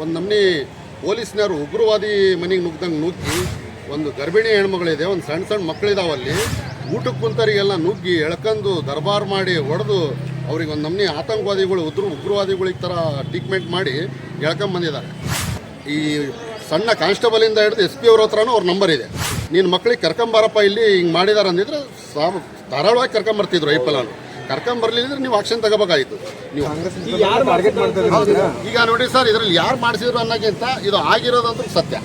ಒಂದು ನಮ್ಮನೆ ಪೊಲೀಸ್ನವರು ಉಗ್ರವಾದಿ ಮನೆಗೆ ನುಗ್ದಂಗೆ ನುಗ್ಗಿ, ಒಂದು ಗರ್ಭಿಣಿ ಹೆಣ್ಮಗಳಿದೆ, ಒಂದು ಸಣ್ಣ ಸಣ್ಣ ಮಕ್ಕಳಿದಾವಲ್ಲಿ ಊಟಕ್ಕೆ ಕುಂತರಿಗೆಲ್ಲ ನುಗ್ಗಿ ಎಳ್ಕೊಂಡು ದರ್ಬಾರ್ ಮಾಡಿ ಹೊಡೆದು ಅವ್ರಿಗೆ ಒಂದು ನಮ್ಮನೆ ಆತಂಕವಾದಿಗಳು ಉದ್ರು, ಉಗ್ರವಾದಿಗಳಿಗೆ ಥರ ಟ್ರೀಟ್ಮೆಂಟ್ ಮಾಡಿ ಎಳ್ಕೊಂಬಂದಿದ್ದಾರೆ. ಈ ಸಣ್ಣ ಕಾನ್ಸ್ಟೇಬಲಿಂದ ಹಿಡಿದು ಎಸ್ ಪಿ ಅವ್ರ ಹತ್ರನೂ ಅವ್ರ ನಂಬರ್ ಇದೆ. ನೀನು ಮಕ್ಕಳಿಗೆ ಕರ್ಕೊಂಬಾರಪ್ಪ ಇಲ್ಲಿ ಹಿಂಗೆ ಮಾಡಿದಾರೆ ಅಂದಿದ್ರೆ ಸಾ ಧಾರಾಳವಾಗಿ ಕರ್ಕೊಂಬರ್ತಿದ್ರು ಐಪಲಾನು ಕರ್ಕೊಂಬರ್ಲಿದ್ರೆ ನೀವು ಆಕ್ಷನ್ ತಗೋಬೇಕಾಗಿತ್ತು. ನೀವು ಈಗ ನೋಡಿ ಸರ್ ಇದ್ರಲ್ಲಿ ಯಾರು ಮಾಡಿಸಿದ್ರು ಅನ್ನೋಕ್ಕಿಂತ ಇದು ಆಗಿರೋದಂತೂ ಸತ್ಯ.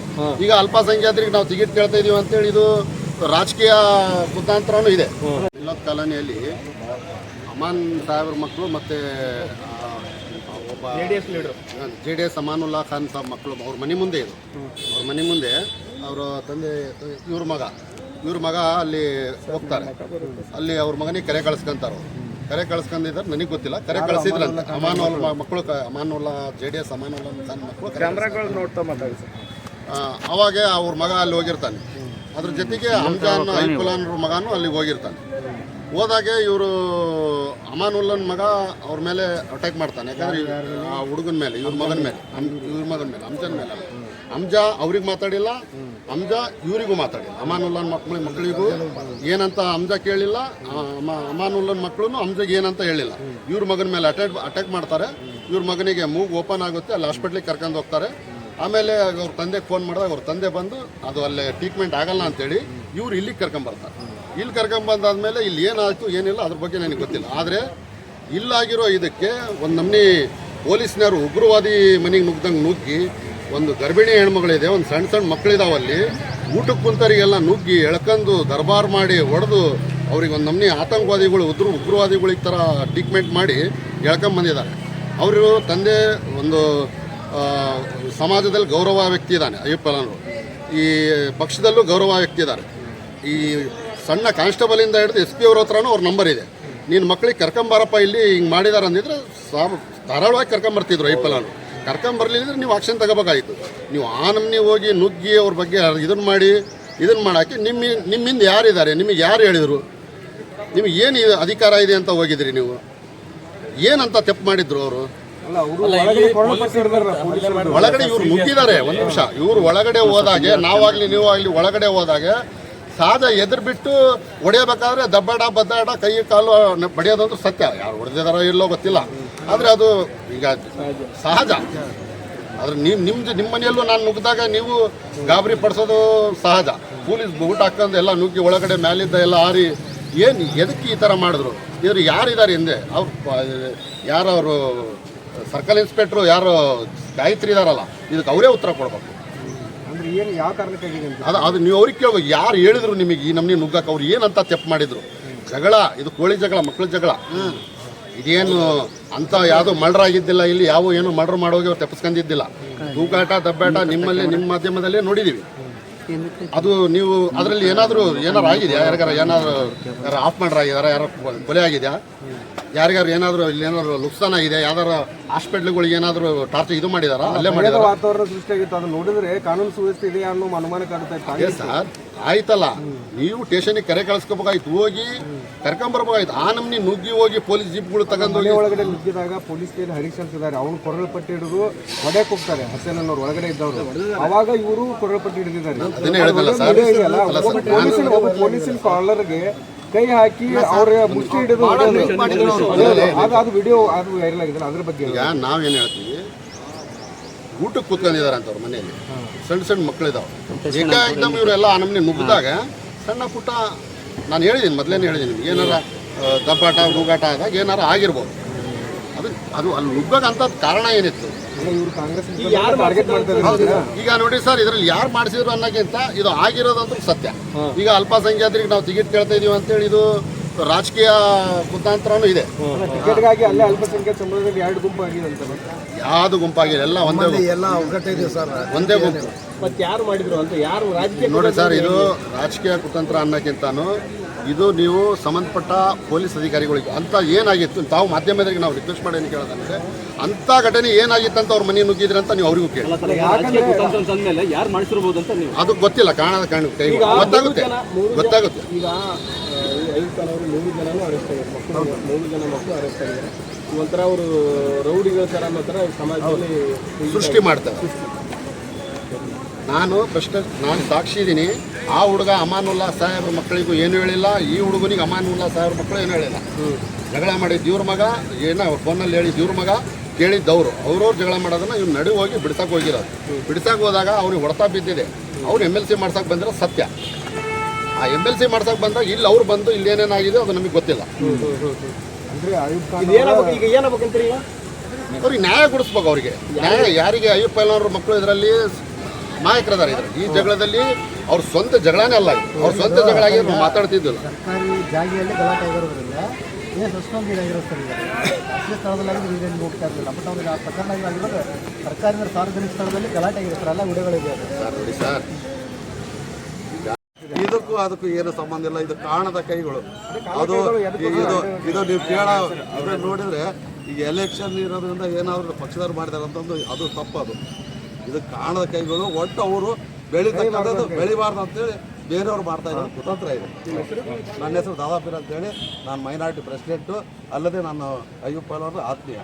ಈಗ ಅಲ್ಪಸಂಖ್ಯಾತರಿಗೆ ನಾವು ಟಿಕೆಟ್ ಕೇಳ್ತಾ ಇದೀವಿ ಅಂತೇಳಿ ಇದು ರಾಜಕೀಯ ಕುತಾಂತರನೂ ಇದೆ. ಇಲ್ಲೊಂದು ಕಾಲೋನಿಯಲ್ಲಿ ಅಮಾನ್ ಸಾಹೇಬ್ರ ಮಕ್ಕಳು ಮತ್ತೆ ಒಬ್ಬ J D S Amanullah Khan Sab ಮಕ್ಕಳು ಅವ್ರ ಮನೆ ಮುಂದೆ ಇದು. ಅವ್ರ ಮನೆ ಮುಂದೆ ಅವರ ತಂದೆ ಇವ್ರ ಮಗ. ಇವ್ರ ಮಗ ಅಲ್ಲಿ ಹೋಗ್ತಾರೆ. ಅಲ್ಲಿ ಅವ್ರ ಮಗನಿಗೆ ಕರೆ ಕಳ್ಸ್ಕೊಂತಾರೆ ಅವ್ರು. ಕರೆ ಕಳ್ಸ್ಕೊಂಡಿದ್ದಾರೆ. ನನಗೆ ಗೊತ್ತಿಲ್ಲ. ಕರೆ ಕಳ್ಸಿದ್ರಂತೆ ಅಮಾನುಲ್ ಮಕ್ಕಳು Amanulla J D S Amanullah Khan ಮಕ್ಕಳು ನೋಡ್ತಾ ಮಾತಾಡಿ ಅವಾಗ ಅವ್ರ ಮಗ ಅಲ್ಲಿ ಹೋಗಿರ್ತಾನೆ. ಅದ್ರ ಜೊತೆಗೆ ಅಂಜಾನ್ ಐಫುಲಾನ್ ಮಗನೂ ಅಲ್ಲಿಗೆ ಹೋಗಿರ್ತಾನೆ. ಹೋದಾಗೆ ಇವರು ಅಮಾನುಲ್ಲನ್ ಮಗ ಅವ್ರ ಮೇಲೆ ಅಟ್ಯಾಕ್ ಮಾಡ್ತಾನೆ. ಯಾಕಂದ್ರೆ ಆ ಹುಡುಗನ ಮೇಲೆ ಇವ್ರ ಮಗನ ಮೇಲೆ ಇವ್ರ ಮಗನ ಮೇಲೆ ಅಮ್ಜನ್ ಮೇಲೆ. ಅಂಜಾ ಅವ್ರಿಗೆ ಮಾತಾಡಿಲ್ಲ, ಅಂಜಾ ಇವರಿಗೂ ಮಾತಾಡಿಲ್ಲ. ಅಮಾನುಲ್ಲನ್ ಮಕ್ಕಳಿಗೆ ಮಕ್ಕಳಿಗೂ ಏನಂತ ಅಂಜಾ ಕೇಳಿಲ್ಲ ಅಮಾನುಲ್ಲನ್ ಮಕ್ಕಳು ಅಂಜಗೆ ಏನಂತ ಹೇಳಿಲ್ಲ. ಇವ್ರ ಮಗನ ಮೇಲೆ ಅಟ್ಯಾಕ್ ಅಟ್ಯಾಕ್ ಮಾಡ್ತಾರೆ. ಇವ್ರ ಮಗನಿಗೆ ಮೂಗ್ ಓಪನ್ ಆಗುತ್ತೆ, ಅಲ್ಲಿ ಹಾಸ್ಪಿಟ್ಲಿಗೆ ಕರ್ಕೊಂಡು ಹೋಗ್ತಾರೆ. ಆಮೇಲೆ ಅವ್ರ ತಂದೆಗೆ ಫೋನ್ ಮಾಡಿದಾಗ ಅವ್ರ ತಂದೆ ಬಂದು, ಅದು ಅಲ್ಲೇ ಟ್ರೀಟ್ಮೆಂಟ್ ಆಗಲ್ಲ ಅಂತೇಳಿ ಇವ್ರು ಇಲ್ಲಿಗೆ ಕರ್ಕೊಂಬರ್ತಾರೆ ಇಲ್ಲಿ ಕರ್ಕೊಂಬಂದಾದ್ಮೇಲೆ ಇಲ್ಲಿ ಏನಾಯ್ತು, ಏನಿಲ್ಲ, ಅದ್ರ ಬಗ್ಗೆ ನನಗೆ ಗೊತ್ತಿಲ್ಲ. ಆದರೆ ಇಲ್ಲಾಗಿರೋ ಇದಕ್ಕೆ ಒಂದು ನಮ್ನಿ ಪೊಲೀಸ್ನವರು ಉಗ್ರವಾದಿ ಮನೆಗೆ ನುಗ್ದಂಗೆ ನುಗ್ಗಿ ಒಂದು ಗರ್ಭಿಣಿ ಹೆಣ್ಮಗಳಿದೆ, ಒಂದು ಸಣ್ಣ ಸಣ್ಣ ಮಕ್ಕಳಿದಾವೆ ಅಲ್ಲಿ. ಊಟಕ್ಕೆ ಕುಂತರಿಗೆಲ್ಲ ನುಗ್ಗಿ, ಎಳ್ಕಂದು ದರ್ಬಾರ್ ಮಾಡಿ ಹೊಡೆದು ಅವ್ರಿಗೆ ಒಂದು ನಮ್ಮನೆ ಆತಂಕವಾದಿಗಳು, ಉದ್ರ ಉಗ್ರವಾದಿಗಳಿಗೆ ಥರ ಟ್ರೀಟ್ಮೆಂಟ್ ಮಾಡಿ ಎಳ್ಕೊಂಬಂದಿದ್ದಾರೆ ಅವರು ತಂದೆ ಒಂದು ಸಮಾಜದಲ್ಲಿ ಗೌರವ ವ್ಯಕ್ತಿ ಇದ್ದಾನೆ ಅಯ್ಯಪ್ಪನವರು ಈ ಪಕ್ಷದಲ್ಲೂ ಗೌರವ ವ್ಯಕ್ತಿ ಇದ್ದಾರೆ. ಈ ಸಣ್ಣ ಕಾನ್ಸ್ಟೇಬಲಿಂದ ಹಿಡಿದು ಎಸ್ ಪಿ ಅವ್ರ ಹತ್ರನೂ ಅವ್ರ ನಂಬರ್ ಇದೆ. ನೀನು ಮಕ್ಕಳಿಗೆ ಕರ್ಕೊಂಬಾರಪ್ಪ ಇಲ್ಲಿ ಹಿಂಗೆ ಮಾಡಿದಾರೆ ಅಂದಿದ್ರೆ ಸಾ ಧಾರಾಳವಾಗಿ ಕರ್ಕೊಂಬರ್ತಿದ್ರು ಐಪಲಾನು ಕರ್ಕೊಂಬರ್ಲಿದ್ರೆ ನೀವು ಆಕ್ಷನ್ ತಗೋಬೇಕಾಗಿತ್ತು. ನೀವು ಆ ನಮ್ನಿ ಹೋಗಿ ನುಗ್ಗಿ ಅವ್ರ ಬಗ್ಗೆ ಇದನ್ನು ಮಾಡಿ ಇದನ್ನು ಮಾಡೋಕ್ಕೆ ನಿಮ್ಮ ನಿಮ್ಮಿಂದ ಯಾರಿದ್ದಾರೆ? ನಿಮಗೆ ಯಾರು ಹೇಳಿದರು? ನಿಮಗೆ ಏನು ಅಧಿಕಾರ ಇದೆ ಅಂತ ಹೋಗಿದ್ರಿ ನೀವು? ಏನಂತ ತಪ್ಪು ಮಾಡಿದ್ರು ಅವರು? ಒಳಗಡೆ ಇವ್ರು ನುಗ್ಗಿದ್ದಾರೆ ಒಂದು ನಿಮಿಷ. ಇವ್ರು ಒಳಗಡೆ ಹೋದಾಗೆ ನಾವಾಗ್ಲಿ ನೀವಾಗ್ಲಿ ಒಳಗಡೆ ಹೋದಾಗೆ ಸಹಜ ಎದುರು ಬಿಟ್ಟು ಹೊಡೆಯಬೇಕಾದ್ರೆ ದಬ್ಬಾಡ, ಬದ್ದಾಡ, ಕೈ, ಕಾಲು ಬಡಿಯೋದಂತೂ ಸತ್ಯ. ಯಾರು ಹೊಡೆದಿದಾರೋ ಇಲ್ಲೋ ಗೊತ್ತಿಲ್ಲ. ಆದರೆ ಅದು ಈಗ ಸಹಜ. ಆದ್ರೆ ನೀವು ನಿಮ್ದು ನಿಮ್ಮ ಮನೆಯಲ್ಲೂ ನಾನು ನುಗ್ಗಿದಾಗ ನೀವು ಗಾಬರಿ ಪಡಿಸೋದು ಸಹಜ. ಪೊಲೀಸ್ ಊಟ ಹಾಕೊಂಡು ಎಲ್ಲ ನುಗ್ಗಿ ಒಳಗಡೆ ಮ್ಯಾಲಿದ್ದ ಎಲ್ಲ ಆರಿ ಏನು ಎದಕ್ಕೆ ಈ ಥರ ಮಾಡಿದ್ರು? ಇವರು ಯಾರಿದ್ದಾರೆ ಹಿಂದೆ? ಅವ್ರು ಅವರು ಸರ್ಕಲ್ ಇನ್ಸ್ಪೆಕ್ಟ್ರು, ಯಾರು ಗಾಯತ್ರಿ ಇದಾರಲ್ಲ, ಇದಕ್ಕೆ ಅವರೇ ಉತ್ತರ ಕೊಡ್ಬೇಕು. ಏನು ಯಾವ ಕಾರಣಕ್ಕಾಗಿದೆ ಅಂತ? ಅದು ಅದು ನೀವು ಅವ್ರಿಗೆ ಕೇಳ್ಬೇಕು. ಯಾರು ಹೇಳಿದ್ರು ನಿಮಗೆ ಈ ನಮ್ನಿ ನುಗ್ಗಕ್ಕೆ ಅವ್ರು ಏನಂತ ತೆಪ್ಪು ಮಾಡಿದ್ರು? ಜಗಳ ಇದು ಕೋಳಿ ಜಗಳ ಮಕ್ಕಳ ಜಗಳ. ಇದೇನು ಅಂತ ಯಾವುದೋ ಮರ್ಡರ್ ಆಗಿದ್ದಿಲ್ಲ ಇಲ್ಲಿ ಯಾವ ಏನು ಮರ್ಡರ್ ಮಾಡೋಗಿ ಅವ್ರು ತೆಪ್ಪಿಸ್ಕೊಂಡಿದ್ದಿಲ್ಲ. ತೂಕಾಟ ದಬ್ಬಾಟ ನಿಮ್ಮಲ್ಲಿ ನಿಮ್ಮ ಮಾಧ್ಯಮದಲ್ಲೇ ನೋಡಿದ್ದೀವಿ ಅದು ನೀವು ಅದರಲ್ಲಿ ಏನಾದರೂ ಏನಾರು ಆಗಿದೆಯಾ? ಯಾರಿಗಾರ ಏನಾದರೂ ಯಾರು ಆಫ್ ಮಾಡ್ರಾಗಿದಾರ ಯಾರು ಕೊಲೆ ಆಗಿದೆಯಾ? ಯಾರಿಗಾರು ಏನಾದರೂ ಇಲ್ಲಿ ಏನಾದ್ರು ನುಕ್ಸಾನ ಇದೆ ಯಾವ್ದಾರು ಹಾಸ್ಪಿಟ್ಲ್ಗಳಿಗೆ ಏನಾದರೂ ಟಾರ್ಚರ್ ಇದು ಮಾಡಿದಾರ? ಅಲ್ಲೇ ಮಾಡಿದ ಮಾಡಿದಾರ? ವಾತಾವರಣ ಸೃಷ್ಟಿಯಾಗಿತ್ತು ಅದನ್ನ ನೋಡಿದ್ರೆ ಕಾನೂನು ಸುವ್ಯವಸ್ಥೆ ಇದೆ ಅನ್ನೋ ಅನುಮಾನ ಕಾಡ್ತಾ ಅದೇ ಸರ್ ಆಯ್ತಲ್ಲ. ನೀವು ಸ್ಟೇಷನ್ಗೆ ಕರೆ ಕಳಿಸ್ಕೋಬೇಕಾಯ್ತು. ಹೋಗಿ ಕರ್ಕೊಂಬರ್ಬೇಕಾಯ್ತು ಆ ನಮ್ನಿ ನುಗ್ಗಿ ಹೋಗಿ ಪೊಲೀಸ್ ಜೀಪ್ಗಳು ತಗೊಂಡು ಮನೆ ಒಳಗಡೆ ನುಗ್ಗಿದಾಗ ಪೊಲೀಸ್ ಕೈಯಲ್ಲಿ ಹರೀಶ್ ಇದ್ದಾರೆ ಅವ್ನು ಕೊರಳ ಪಟ್ಟಿ ಹಿಡಿದು ಹೊಡೆಕ್ ಹೋಗ್ತಾರೆ ಹಸೇನ ಅನ್ನೋರು ಒಳಗಡೆ ಇದ್ದವರು. ಅವಾಗ ಇವರು ಕೊರಳ ಪಟ್ಟಿ ಹಿಡಿದಿದ್ದಾರೆ. ಪೊಲೀಸಿನ ಕಾಲರ್ಗೆ ಕೈ ಹಾಕಿ ಅವ್ರ ಮುಷ್ಟಿ ಹಿಡಿದು. ಅದು ಅದು ವಿಡಿಯೋ ಅದು ವೈರಲ್ ಆಗಿದೆ ಅದ್ರ ಬಗ್ಗೆ ಈಗ ನಾವೇನು ಹೇಳ್ತೀವಿ? ಊಟಕ್ಕೆ ಕುತ್ಕೊಂಡಿದ್ದಾರೆ ಅಂತ ಅವ್ರ ಮನೆಯಲ್ಲಿ. ಸಣ್ಣ ಸಣ್ಣ ಮಕ್ಕಳಿದಾವೆ ಏಕಾಏಕದಮ್ ಇವರೆಲ್ಲ ಆ ನಮ್ನಿ ನುಗ್ಗಿದಾಗ ಸಣ್ಣ ಪುಟ್ಟ ನಾನು ಹೇಳಿದ್ದೀನಿ ಮೊದಲೇನೆ ಹೇಳಿದ್ದೀನಿ ಏನಾರ ದಬ್ಬಾಟ ನುಗ್ಗಾಟ ಆದಾಗ ಏನಾರ ಆಗಿರ್ಬೋದು. ಅದು ಅದು ಅಲ್ಲಿ ಅಂತ ಕಾರಣ ಏನಿತ್ತು? ಇವರು ಕಾಂಗ್ರೆಸ್ ಟಾರ್ಗೆಟ್ ಮಾಡ್ತಾ ಇದ್ದಾರೆ ಈಗ ನೋಡಿ ಸರ್ ಇದರಲ್ಲಿ ಯಾರು ಮಾಡಿಸಿದ್ರು ಅನ್ನೋಕ್ಕಿಂತ ಇದು ಆಗಿರೋದಂತೂ ಸತ್ಯ. ಈಗ ಅಲ್ಪಸಂಖ್ಯಾತರಿಗೆ ನಾವು ಟಿಕೆಟ್ ಕೇಳ್ತಾ ಇದೀವಿ ಅಂತೇಳಿ ಇದು ರಾಜಕೀಯ ಕುತಾಂತರನೂ ಇದೆ. ಟಿಕೆಟ್ಗಾಗಿ ಅಲ್ಲೇ ಅಲ್ಪಸಂಖ್ಯಾತ ಸಮುದಾಯದಲ್ಲಿ ಎರಡು ಗುಂಪು ಆಗಿದೆ ಯಾವುದು ಗುಂಪಾಗಿಲ್ಲ ಎಲ್ಲ ಒಂದೇ ಎಲ್ಲ ಒಗ್ಗಟ್ಟಿದೆ ಸರ್. ಒಂದೇ ಗುಂಪು. ಮತ್ತೆ ಯಾರು ಮಾಡಿದ್ರು ಅಂತ ಯಾರು ರಾಜಕೀಯ ನೋಡಿ ಸರ್ ಇದು ರಾಜಕೀಯ ಕುತಂತ್ರ ಅನ್ನೋಕ್ಕಿಂತಾನು ಇದು ನೀವು ಸಂಬಂಧಪಟ್ಟ ಪೊಲೀಸ್ ಅಧಿಕಾರಿಗಳಿಗೆ ಅಂತ ಏನಾಗಿತ್ತು ತಾವು ಮಾಧ್ಯಮದರಿಗೆ ನಾವು ರಿಕ್ವೆಸ್ಟ್ ಮಾಡಿ ಕೇಳೋದಂದ್ರೆ ಅಂಥ ಘಟನೆ ಏನಾಗಿತ್ತು ಅಂತ ಅವ್ರ ಮನೆ ನುಗ್ಗಿದ್ರೆ ಅಂತ ನೀವು ಅವರಿಗೂ ಕೇಳಿ. ಅಂತ ಅದು ಗೊತ್ತಿಲ್ಲ ಕಾಣದ ಕಾರಣ ಕೈ ಗೊತ್ತಾಗುತ್ತೆ. ಗೊತ್ತಾಗುತ್ತೆ. ಒಂಥರ ಅವರು ರೌಡಿಗಳ ಥರ ಅನ್ನೋ ಥರ ಸಮಾಜದಲ್ಲಿ ಸೃಷ್ಟಿ ಮಾಡ್ತಾರೆ. ನಾನು ಪ್ರಶ್ನೆ ನಾನು ಸಾಕ್ಷಿ ಇದ್ದೀನಿ ಆ ಹುಡುಗ ಅಮಾನುಲ್ಲಾ ಸಾಹೇಬ್ರ ಮಕ್ಕಳಿಗೂ ಏನು ಹೇಳಿಲ್ಲ ಈ ಹುಡುಗನಿಗೆ ಅಮಾನುಲ್ಲಾ ಸಾಹೇಬ್ರ ಮಕ್ಕಳು ಏನು ಹೇಳಿಲ್ಲ. ಜಗಳ ಮಾಡಿದ್ದು ಇವ್ರ ಮಗ ಏನೋ ಅವ್ರ ಫೋನಲ್ಲಿ ಹೇಳಿದ ಇವ್ರ ಮಗ ಕೇಳಿದ್ದವ್ರು ಅವ್ರವ್ರು ಜಗಳ ಮಾಡೋದನ್ನ ಇವ್ನು ನಡು ಹೋಗಿ ಬಿಡ್ಸಕ್ಕೆ ಹೋಗಿರೋದು. ಬಿಡ್ಸಕ್ಕೆ ಹೋದಾಗ ಅವ್ರಿಗೆ ಹೊಡೆತ ಬಿದ್ದಿದೆ. ಅವ್ರು ಎಂ ಎಲ್ ಸಿ ಮಾಡ್ಸಕ್ಕೆ ಬಂದಿರೋ ಸತ್ಯ. ಆ ಎಂ ಎಲ್ ಸಿ ಮಾಡ್ಸಕ್ಕೆ ಬಂದಾಗ ಇಲ್ಲಿ ಅವ್ರು ಬಂದು ಇಲ್ಲಿ ಏನೇನಾಗಿದೆ ಅದು ನಮಗೆ ಗೊತ್ತಿಲ್ಲ. ಅವ್ರಿಗೆ ನ್ಯಾಯ ಕೊಡಿಸ್ಬೇಕು ಅವರಿಗೆ. ನ್ಯಾಯ ಯಾರಿಗೆ ಅಯ್ಯಪ್ಪ ಮಕ್ಕಳು ಇದರಲ್ಲಿ ನಾಯಕರಿದ್ದಾರೆ ಇದ್ರ ಈ ಜಗಳದಲ್ಲಿ ಅವ್ರ ಸ್ವಂತ ಜಗಳನೇ ಅಲ್ಲ. ಅವ್ರ ಸ್ವಂತ ಜಗಳ ಆಗಿ ನಾವು ಮಾತಾಡ್ತಿದ್ದಿಲ್ಲ. ಸರ್ಕಾರಿ ಜಾಗಿಯಲ್ಲಿ ಗಲಾಟೆ ಆಗಿರೋದ್ರಿಂದ ಏನು ಅಷ್ಟೊಂದು ಇದಾಗಿರೋ ಸರ್ ಈಗ? ಅಷ್ಟೇ ಸ್ಥಳದಲ್ಲಿ ಈಗ ಹೋಗ್ತಾ ಇರಲಿಲ್ಲ. ಬಟ್ ಅವ್ರಿಗೆ ಆ ಪ್ರಕರಣ ಆಗಿರೋದು ಸರ್ಕಾರಿ ಸಾರ್ವಜನಿಕ ಸ್ಥಳದಲ್ಲಿ ಗಲಾಟೆ ಆಗಿದೆ ಸರ್. ಎಲ್ಲ ವಿಡಿಯೋಗಳಿದೆ ಸರ್ ನೋಡಿ ಸರ್. ಇದಕ್ಕೂ ಅದಕ್ಕೂ ಏನು ಸಂಬಂಧ ಇಲ್ಲ. ಇದು ಕಾಣದ ಕೈಗಳು. ಅದು ಇದು ಇದು ನೀವು ಕೇಳ ನೋಡಿದ್ರೆ ಈಗ ಎಲೆಕ್ಷನ್ ಇರೋದ್ರಿಂದ ಏನಾದ್ರು ಪಕ್ಷದವ್ರು ಮಾಡಿದಾರೆ ಅಂತಂದು ಅದು ತಪ್ಪದು. ಇದು ಕಾಣದ ಕೈಗಳು ಒಟ್ಟು ಅವರು ಬೆಳಿತಕ್ಕಂಥದ್ದು ಬೆಳಿಬಾರ್ದು ಅಂತೇಳಿ ಬೇರೆಯವ್ರು ಮಾಡ್ತಾ ಇದ್ದಾರೆ. ಕುತಂತ್ರ ಇದೆ. ನನ್ನ ಹೆಸರು ದಾದಾಪೀರ್ ಅಂತೇಳಿ. ನಾನು ಮೈನಾರಿಟಿ ಪ್ರೆಸಿಡೆಂಟು ಅಲ್ಲದೆ ನಾನು ಅಯ್ಯಪ್ಪ ಅವರು ಆತ್ಮೀಯ.